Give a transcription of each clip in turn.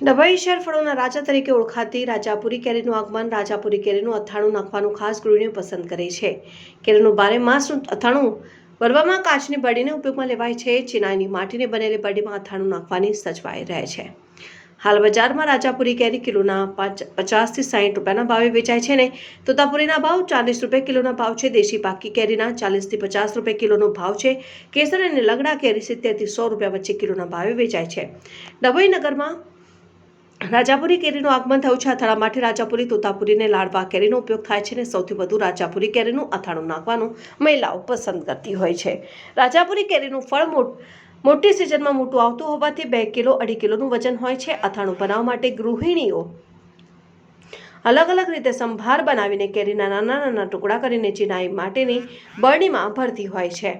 ડભોઈ શહેર ફળોના રાજા તરીકે ઓળખાતી રાજાપુરી કેરીનું આગમન રાજાપુરી કેરીનું અથાણું નાખવાનું ખાસ ગૃહિણીઓ પસંદ કરે છે. કેરીનું બારે માસનું અથાણું વરવામાં કાચની બડીને ઉપયોગમાં લેવાય છે. ચિનાઈની માટીને બનેલી બડીમાં અથાણું નાખવાની સચવાઈ રહે છે. હાલ બજારમાં રાજાપુરી કેરી કિલોના પાંચ પચાસથી સાઠ રૂપિયાના ભાવે વેચાય છે ને તોતાપુરીના ભાવ ચાલીસ રૂપિયા કિલોના ભાવ છે. દેશી પાકી કેરીના ચાલીસથી પચાસ રૂપિયા કિલોનો ભાવ છે. કેસર અને લગડા કેરી સિત્તેરથી સો રૂપિયા વચ્ચે કિલોના ભાવે વેચાય છે. ડભોઈ નગરમાં રાજાપુરી કેરીનું આગમન થયું છે. અથાણા માટે રાજાપુરી તોતાપુરીને લાડવા કેરીનો ઉપયોગ થાય છે અને સૌથી વધુ રાજાપુરી કેરીનું અથાણું નાખવાનું મહિલાઓ પસંદ કરતી હોય છે. રાજાપુરી કેરીનું ફળ મોટી સિઝનમાં મોટું આવતું હોવાથી બે કિલો, અઢી કિલોનું વજન હોય છે. અથાણું બનાવવા માટે ગૃહિણીઓ અલગ અલગ રીતે સંભાર બનાવીને કેરીના નાના નાના ટુકડા કરીને ચિનાઈ માટેની બરણીમાં ભરતી હોય છે.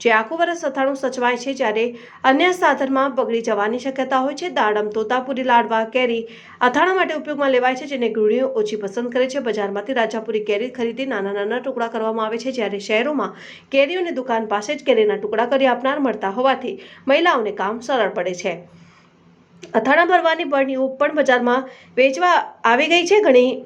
જે આખું વર્ષ અથાણું સચવાય છે જ્યારે અન્ય સાધનમાં બગડી જવાની શક્યતા હોય છે. દાડમ, તોતાપુરી, લાડવા, કેરી અથાણા માટે ઉપયોગમાં લેવાય છે, જેને ગૃહિણીઓ ઓછી પસંદ કરે છે. બજારમાંથી રાજાપુરી કેરી ખરીદી નાના નાના ટુકડા કરવામાં આવે છે, જ્યારે શહેરોમાં કેરીઓની દુકાન પાસે જ કેરીના ટુકડા કરી આપનાર મળતા હોવાથી મહિલાઓને કામ સરળ પડે છે. અથાણા ભરવાની બરણીઓ પણ બજારમાં વેચવા આવી ગઈ છે. ઘણી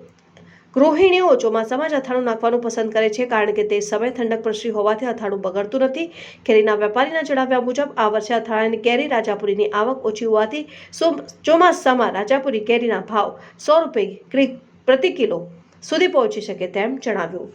ગૃહિણીઓ ચોમાસામાં જ અથાણું નાખવાનું પસંદ કરે છે કારણ કે તે સમય ઠંડક પ્રસરી હોવાથી અથાણું બગડતું નથી. કેરીના વેપારીના જણાવ્યા મુજબ, આ વર્ષે અથાણાની કેરી રાજાપુરીની આવક ઓછી હોવાથી સોમ- ચોમાસામાં રાજાપુરી કેરીના ભાવ સો રૂપિયા પ્રતિ કિલો સુધી પહોંચી શકે તેમ જણાવ્યું.